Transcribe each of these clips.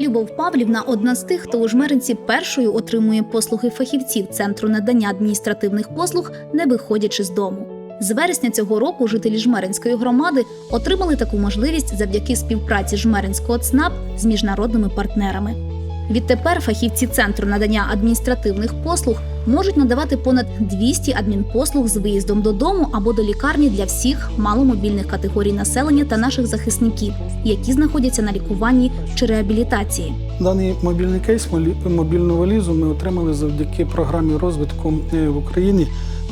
Любов Павлівна одна з тих, хто у жмеринці першою отримує послуги фахівців центру надання адміністративних послуг, не виходячи з дому. З вересня цього року жителі Жмеринської громади отримали таку можливість завдяки співпраці Жмеринського ЦНАП з міжнародними партнерами. Відтепер фахівці центру надання адміністративних послуг можуть надавати понад 200 адмінпослуг з виїздом додому або до лікарні для всіх маломобільних категорій населення та наших захисників, які знаходяться на лікуванні чи реабілітації. Даний мобільний кейс, мобільну валізу ми отримали завдяки програмі розвитку е, в Україні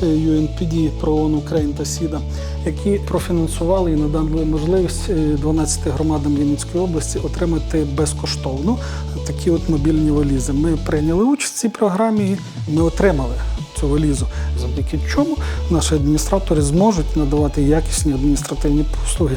UNPD про ООН Україн та СІДА, які профінансували і надали можливість е, 12 громадам Вінницької області отримати безкоштовно такі от мобільні валізи. Ми прийняли участь в цій програмі, ми отримали цю валізу, завдяки чому наші адміністратори зможуть надавати якісні адміністративні послуги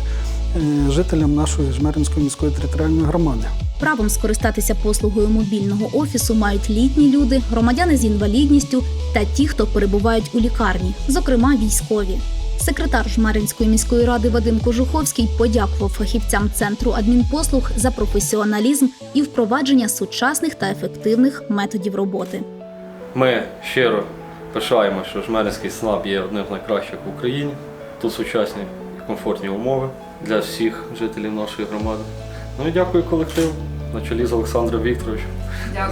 е, жителям нашої Жмеринської міської територіальної громади. Правом скористатися послугою мобільного офісу мають літні люди, громадяни з інвалідністю та ті, хто перебувають у лікарні, зокрема військові. Секретар Жмеринської міської ради Вадим Кожуховський подякував фахівцям центру адмінпослуг за професіоналізм і впровадження сучасних та ефективних методів роботи. Ми щиро пишаємо, що Жмеринський СНАП є одним з найкращих в Україні. Тут сучасні і комфортні умови для всіх жителів нашої громади. Ну і дякую колективу на чолі з Олександром Вікторовичем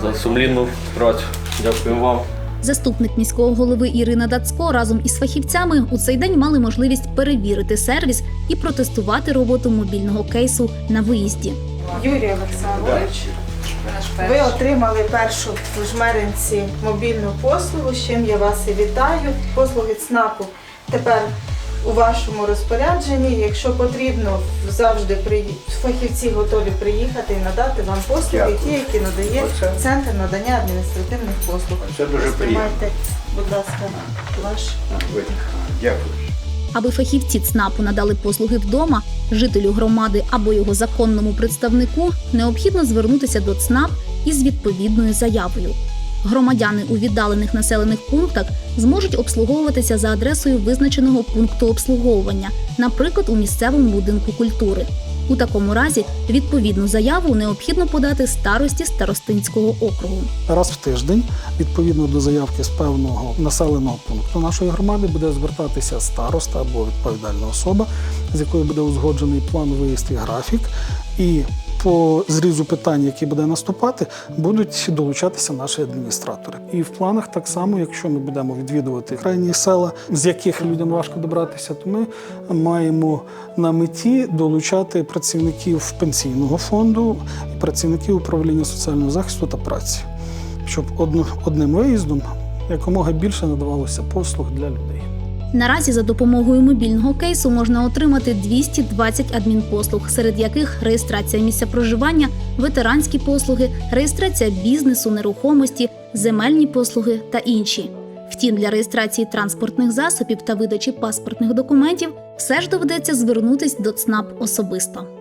за сумлінну працю. Дякуємо вам. Заступник міського голови Ірина Дацько разом із фахівцями у цей день мали можливість перевірити сервіс і протестувати роботу мобільного кейсу на виїзді. Юрій Олександрович, ви отримали першу в жмеринці мобільну послугу, з чим я вас і вітаю. Послуги ЦНАПу тепер у вашому розпорядженні. Якщо потрібно, завжди при- фахівці готові приїхати і надати вам послуги, Дякую. ті, які надає Оце. Центр надання адміністративних послуг. Це дуже приємно. Будь ласка, ваш. Дякую. Аби фахівці ЦНАПу надали послуги вдома, жителю громади або його законному представнику необхідно звернутися до ЦНАП із відповідною заявою. Громадяни у віддалених населених пунктах зможуть обслуговуватися за адресою визначеного пункту обслуговування, наприклад, у місцевому будинку культури. У такому разі відповідну заяву необхідно подати старості старостинського округу. Раз в тиждень, відповідно до заявки з певного населеного пункту нашої громади, буде звертатися староста або відповідальна особа, з якою буде узгоджений план виїзд і графік. І по зрізу питань, які буде наступати, будуть долучатися наші адміністратори. І в планах так само, якщо ми будемо відвідувати крайні села, з яких людям важко добратися, то ми маємо на меті долучати працівників пенсійного фонду працівників управління соціального захисту та праці, щоб одним виїздом якомога більше надавалося послуг для людей. Наразі за допомогою мобільного кейсу можна отримати 220 адмінпослуг, серед яких реєстрація місця проживання, ветеранські послуги, реєстрація бізнесу, нерухомості, земельні послуги та інші. Втім, для реєстрації транспортних засобів та видачі паспортних документів все ж доведеться звернутись до ЦНАП особисто.